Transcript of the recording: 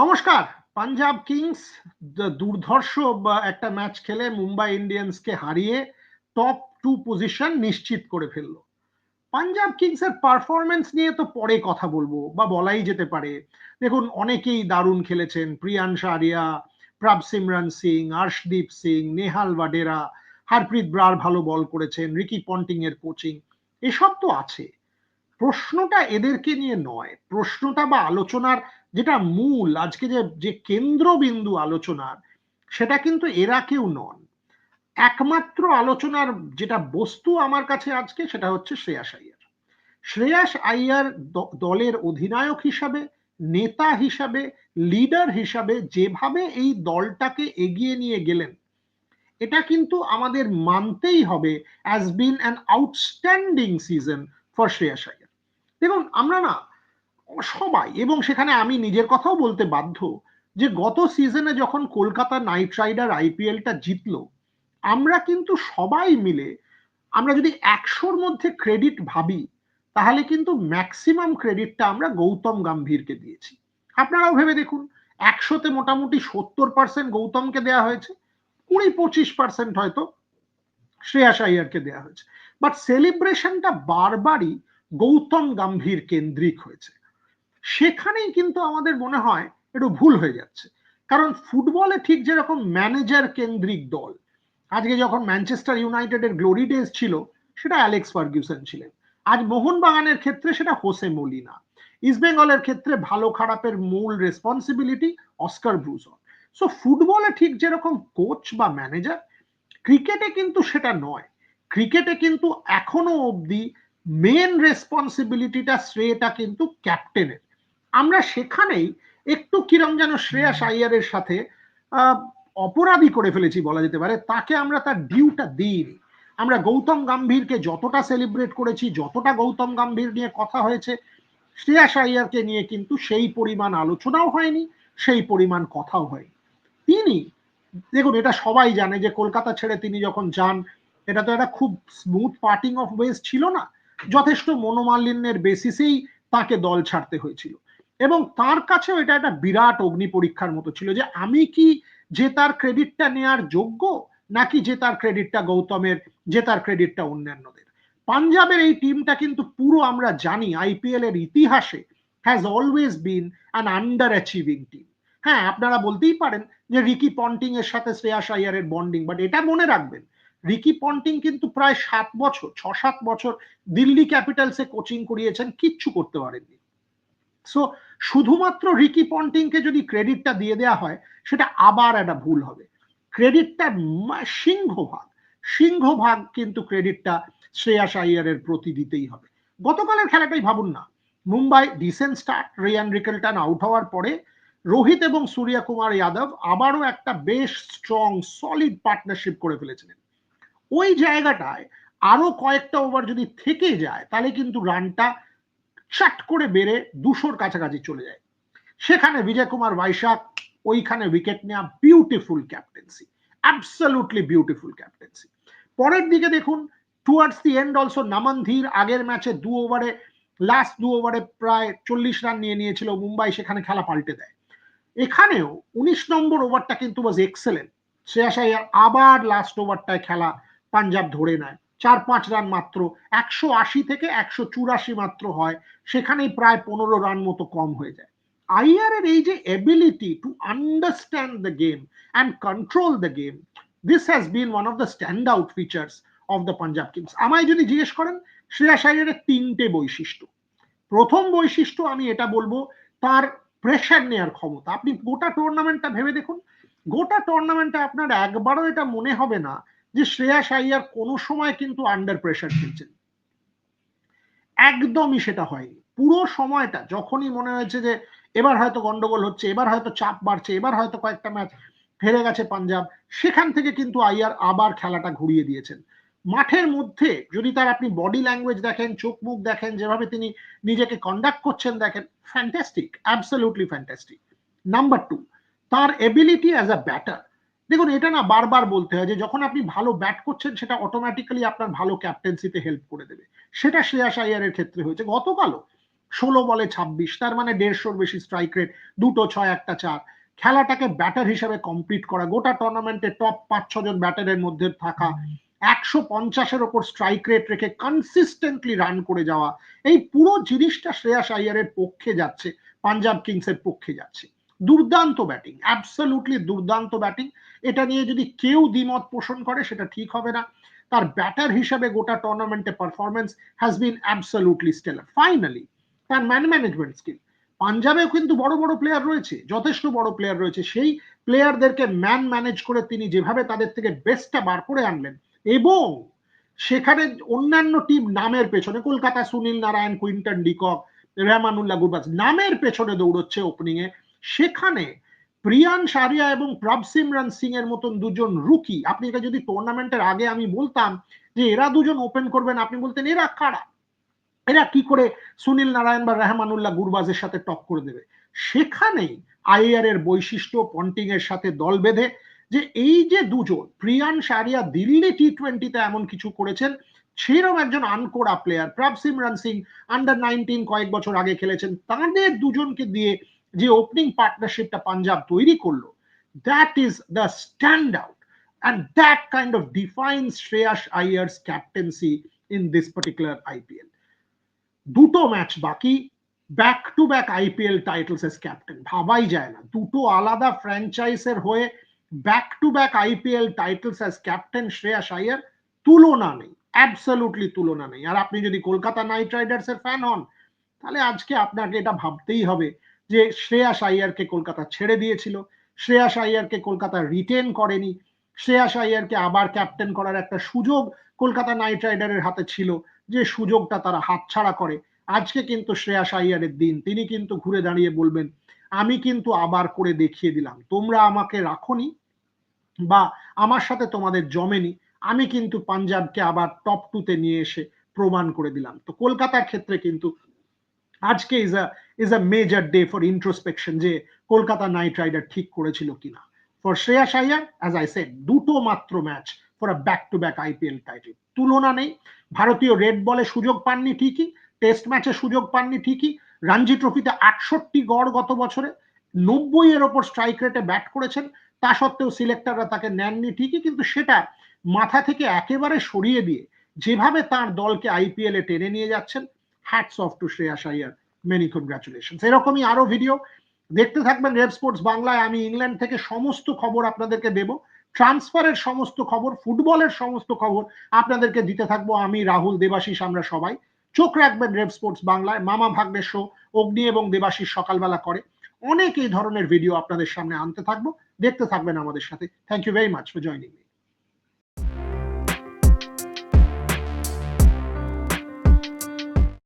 নমস্কার। পাঞ্জাব কিংস দুর্ধর্ষ একটা ম্যাচ খেলে মুম্বাই ইন্ডিয়ান্সকে হারিয়ে টপ টু পজিশন নিশ্চিত করে ফেলল। পাঞ্জাব কিংস এর পারফরমেন্স নিয়ে তো পরে কথা বলব, বা বলাই যেতে পারে। দেখুন, অনেকেই দারুণ খেলেছেন। প্রিয়াংশ আরিয়া প্রাব সিমরান সিং, আর্শদীপ সিং, নেহাল ওয়াডেরা হারপ্রীত ব্রার ভালো বল করেছেন, রিকি পন্টিং এর কোচিং এসব তো আছে। প্রশ্নটা এদেরকে নিয়ে নয়। প্রশ্নটা বা আলোচনার যেটা মূল, আজকে যে যে কেন্দ্রবিন্দু আলোচনার, সেটা কিন্তু এরা কেউ নন। একমাত্র আলোচনার যেটা বস্তু আমার কাছে আজকে, সেটা হচ্ছে শ্রেয়াস আইয়ার। শ্রেয়াস আইয়ার দলের অধিনায়ক হিসাবে, নেতা হিসাবে, লিডার হিসাবে যেভাবে এই দলটাকে এগিয়ে নিয়ে গেলেন, এটা কিন্তু আমাদের মানতেই হবে as been an outstanding season for Shreyas Iyer. দেখুন, আমরা না সবাই, এবং সেখানে আমি নিজের কথাও বলতে বাধ্য যে গত সিজনে যখন কলকাতা নাইট রাইডার আইপিএলটা জিতলো, আমরা কিন্তু সবাই মিলে, আমরা যদি একশোর মধ্যে ক্রেডিট ভাবি, তাহলে কিন্তু ম্যাক্সিমাম ক্রেডিটটা আমরা গৌতম গম্ভীরকে দিয়েছি। আপনারাও ভেবে দেখুন, একশোতে মোটামুটি সত্তর পার্সেন্ট গৌতমকে দেওয়া হয়েছে, কুড়ি পঁচিশ পার্সেন্ট হয়তো শ্রেয়াস আইয়ারকে দেওয়া হয়েছে। বাট সেলিব্রেশনটা বারবারই গৌতম গাম্ভীর কেন্দ্রিক হয়েছে। সেখানেই কিন্তু আমাদের মনে হয় একটু ভুল হয়ে যাচ্ছে। কারণ ফুটবলে ঠিক যেরকম ম্যানেজার কেন্দ্রিক দল। আজকে যখন ম্যানচেস্টার ইউনাইটেডের গ্লোরি ডেজ ছিল, সেটা অ্যালেক্স ফার্গুসন ছিলেন। আজ মোহনবাগানের ক্ষেত্রে সেটা হোসে মলিনা ইস্টবেঙ্গলের ক্ষেত্রে ভালো খারাপের মূল রেসপন্সিবিলিটি অস্কার ব্রুজন সো ফুটবলে ঠিক যেরকম কোচ বা ম্যানেজার ক্রিকেটে কিন্তু সেটা নয়। ক্রিকেটে কিন্তু এখনও অবধি মেন রেসপন্সিবিলিটিটা শ্রেয়টা কিন্তু ক্যাপ্টেনের আমরা সেখানেই একটু কিরম যেন শ্রেয়াস আইয়ারের সাথে অপরাধী করে ফেলেছি বলা যেতে পারে। তাকে আমরা তার ডিউটা দিইনি। আমরা গৌতম গম্ভীরকে যতটা সেলিব্রেট করেছি, যতটা গৌতম গম্ভীর নিয়ে কথা হয়েছে, শ্রেয়াস আইয়ারকে নিয়ে কিন্তু সেই পরিমাণ আলোচনাও হয়নি, সেই পরিমাণ কথাও হয়নি। তিনি, দেখুন, এটা সবাই জানে যে কলকাতা ছেড়ে তিনি যখন যান, এটা তো একটা খুব স্মুথ পার্টিং অফ ওয়েজ ছিল না। যথেষ্ট মনোমালিন্যের বেসিসেই তাকে দল ছাড়তে হয়েছিল। এবং তার কাছেও এটা একটা বিরাট অগ্নি পরীক্ষার মতো ছিল যে আমি কি যে তার ক্রেডিটটা নেয়ার যোগ্য, নাকি যে তার ক্রেডিটটা গৌতমের, যে তার ক্রেডিটটা অন্যান্যদের। পাঞ্জাবের এই টিমটা কিন্তু পুরো আমরা জানি আইপিএল এর ইতিহাসে has always been an underachieving team হ্যাঁ আপনারা বলতেই পারেন যে রিকি পন্টিং এর সাথে শ্রেয়াস আইয়ারের বন্ডিং বাট এটা মনে রাখবেন, রিকি পন্টিং কিন্তু প্রায় সাত বছর ছ সাত বছর দিল্লি ক্যাপিটালসে কোচিং করিয়েছেন, কিচ্ছু করতে পারেননি। সো শুধুমাত্র রিকি পন্টিংকে যদি ক্রেডিটটা দিয়ে দেওয়া হয়, সেটা আবার একটা ভুল হবে। ক্রেডিটটা সিংহভাগ সিংহভাগ কিন্তু ক্রেডিটটা শ্রেয়াস আইয়ারের প্রতি দিতেই হবে। গতকালের খেলাটাই ভাবুন না। Mumbai decent start Ryan Rickelton out হওয়ার পরে রোহিত এবং সূর্য কুমার যাদব আবারও একটা বেশ স্ট্রং সলিড পার্টনারশিপ করে ফেলেছিলেন। ওই জায়গাটায় আরও কয়েকটা ওভার যদি থেকে যায়, তাহলে কিন্তু রানটা চাট করে বেড়ে দুশোর কাছাকাছি চলে যায়। সেখানে বিজয় কুমার বৈশাখ, ওইখানে উইকেট নেওয়া beautiful captaincy absolutely beautiful captaincy পরের দিকে দেখুন টুয়ার্ডস দি এন্ড অলসো নামান ধীর আগের ম্যাচে দু ওভারে লাস্ট দু ওভারে প্রায় চল্লিশ রান নিয়ে নিয়েছিল, মুম্বাই সেখানে খেলা পাল্টে দেয়। এখানেও উনিশ নম্বর ওভারটা কিন্তু ওয়াজ এক্সেলেন্ট শ্রেয়াস আবার লাস্ট ওভারটায় খেলা পাঞ্জাব ধরে নেয়। চার পাঁচ রান মাত্র, একশো আশি থেকে একশো চুরাশি মাত্র হয়, সেখানেই প্রায় পনেরো রান মতো কম হয়ে যায়। আইয়ারের এই যে ability to understand the game and control the game this has been one of the stand out features of the Punjab Kings আমায় যদি জিজ্ঞেস করেন শ্রেয়াস আইয়ারের তিনটে বৈশিষ্ট্য। প্রথম বৈশিষ্ট্য আমি এটা বলব, তার প্রেশার নেওয়ার ক্ষমতা। আপনি গোটা টুর্নামেন্টটা ভেবে দেখুন, গোটা টুর্নামেন্টে আপনার একবারও এটা মনে হবে না যে শ্রেয়াস আইয়ার কোনো সময় কিন্তু আন্ডার প্রেশার খেলছেন। একদমই সেটা হয়নি। পুরো সময়টা যখনই মনে হয়েছে যে এবার হয়তো গন্ডগোল হচ্ছে, এবার হয়তো চাপ বাড়ছে, এবার হয়তো কয়েকটা ম্যাচ হেরে গেছে পাঞ্জাব, সেখান থেকে কিন্তু আইয়ার আবার খেলাটা ঘুরিয়ে দিয়েছেন। মাঠের মধ্যে যদি তার আপনি বডি ল্যাঙ্গুয়েজ দেখেন, চোখ মুখ দেখেন, যেভাবে তিনি নিজেকে কন্ডাক্ট করছেন দেখেন fantastic absolutely fantastic number two তার এবিলিটি অ্যাজ আ ব্যাটার দেখুন, এটা না বারবার বলতে হয় যে যখন আপনি ভালো ব্যাট করছেন, সেটা অটোমেটিক্যালি আপনার ভালো ক্যাপ্টেন্সিতে হেল্প করে দেবে। সেটা শ্রেয়াস আইয়ারের ক্ষেত্রে হয়েছে। গতকালও ষোলো বলে ছাব্বিশ, তার মানে দেড়শোর বেশি স্ট্রাইক রেট দুটো ছয়, একটা চার। খেলাটাকে ব্যাটার হিসেবে কমপ্লিট করা, গোটা টুর্নামেন্টে টপ পাঁচ ছজন ব্যাটারের মধ্যে থাকা, একশো পঞ্চাশের ওপর স্ট্রাইক রেট রেখে কনসিস্টেন্টলি রান করে যাওয়া, এই পুরো জিনিসটা শ্রেয়াস আইয়ারের পক্ষে যাচ্ছে, পাঞ্জাব কিংসের পক্ষে যাচ্ছে। দুর্দান্ত ব্যাটিং অ্যাবসলুটলি দুর্দান্ত ব্যাটিং। এটা নিয়ে যদি কেউ দ্বিমত পোষণ করে, সেটা ঠিক হবে না। তার ব্যাটার হিসাবে গোটা টুর্নামেন্টে performance has been absolutely stellar finally তার ম্যান ম্যানেজমেন্ট স্কিল পাঞ্জাবেও কিন্তু বড় বড় প্লেয়ার রয়েছে, যথেষ্ট বড় প্লেয়ার রয়েছে। সেই প্লেয়ারদেরকে ম্যান ম্যানেজ করে তিনি যেভাবে তাদের থেকে বেস্টটা বার করে আনলেন, এবং সেখানে অন্যান্য টিম নামের পেছনে, Kolkata Sunil Narine, Quinton de Kock, Rahmanullah Gurbaz, নামের পেছনে দৌড়চ্ছে ওপেনিং এ সেখানে প্রিয়ান সারিয়া এবং প্রভ সিমরান সিং এর মতন দুজন রুকি, আপনি এটা যদি টুর্নামেন্টের আগে আমি বলতাম যে এরা দুজন ওপেন করবেন, আপনি বলতেন, এরা কারা? এরা কি করে সুনীল নারায়ণ বা রেহমানুল্লাহ গুরবাজের সাথে টক্কর দেবে? সেখানেই আইআর এর বৈশিষ্ট্য, পন্টিং এর সাথে দল বেঁধে যে এই যে দুজন, প্রিয়ান সারিয়া দিল্লি টি টোয়েন্টিতে এমন কিছু করেছেন সেরকম একজন আনকোড়া player Prabhsimran Singh under nineteen কয়েক বছর আগে খেলেছেন, তাদের দুজনকে দিয়ে যে ওপেনিং পার্টনারশিপটা পাঞ্জাব তৈরি করল that is the stand out and that kind of defines Shreyas Iyer's captaincy in this particular IPL দুটো ম্যাচ বাকি back to back IPL titles as captain ভাবাই যায় না। দুটো আলাদা ফ্র্যাঞ্চাইজের হয়ে back to back IPL titles as captain Shreyas Iyer তুলনা নেই অ্যাবসলুটলি তুলনা নেই। আর আপনি যদি কলকাতা নাইট রাইডার্স এর ফ্যান হন, তাহলে আজকে আপনাকে এটা ভাবতেই হবে যে শ্রেয়াস আইয়ারকে কলকাতা ছেড়ে দিয়েছিল। শ্রেয়াস আইয়ারকে কলকাতা রিটেন করেনি। শ্রেয়াস আইয়ারকে আবার ক্যাপ্টেন করার একটা সুযোগ কলকাতা নাইট রাইডারের হাতে ছিল, যে সুযোগটা তারা হাতছাড়া করে। আজকে কিন্তু শ্রেয়াস আইয়ারের দিন। তিনি কিন্তু ঘুরে দাঁড়িয়ে বলবেন, আমি কিন্তু আবার করে দেখিয়ে দিলাম। তোমরা আমাকে রাখনি বা আমার সাথে তোমাদের জমেনি। আমি কিন্তু পাঞ্জাবকে আবার টপ টুতে নিয়ে এসে প্রমাণ করে দিলাম। তো কলকাতার ক্ষেত্রে কিন্তু আজকে is a is a major day for introspection যে কলকাতা নাইট রাইডার ঠিক করেছিল কিনা। For Shreyas Iyer as I said দুটো মাত্র match for a back to back IPL title তুলনা নেই। ভারতীয় রেড বলে সুযোগ পাননি ঠিকই টেস্ট ম্যাচে সুযোগ পাননি ঠিকই। রঞ্জি ট্রফিতে আটষট্টি গড় গত বছরে, নব্বই এর ওপর স্ট্রাইক রেটে ব্যাট করেছেন। তা সত্ত্বেও সিলেক্টররা তাকে নেননি ঠিকই, কিন্তু সেটা মাথা থেকে একেবারে সরিয়ে দিয়ে যেভাবে তার দলকে আইপিএল টেনে নিয়ে যাচ্ছেন hats off to Shreyas Iyer many congratulation এরকমই আরও ভিডিও দেখতে থাকবেন রেড স্পোর্টস বাংলায় আমি ইংল্যান্ড থেকে সমস্ত খবর আপনাদেরকে দেব। ট্রান্সফারের সমস্ত খবর, ফুটবলের সমস্ত খবর আপনাদেরকে দিতে থাকব। আমি, রাহুল, দেবাশিস, আমরা সবাই। চোখ রাখবেন রেড স্পোর্টস বাংলায় মামা ভাগ্নের শো অগ্নি এবং দেবাশিস সকালবেলা করে। অনেক এই ধরনের ভিডিও আপনাদের সামনে আনতে থাকব। দেখতে থাকবেন আমাদের সাথে। Thank you very much for joining me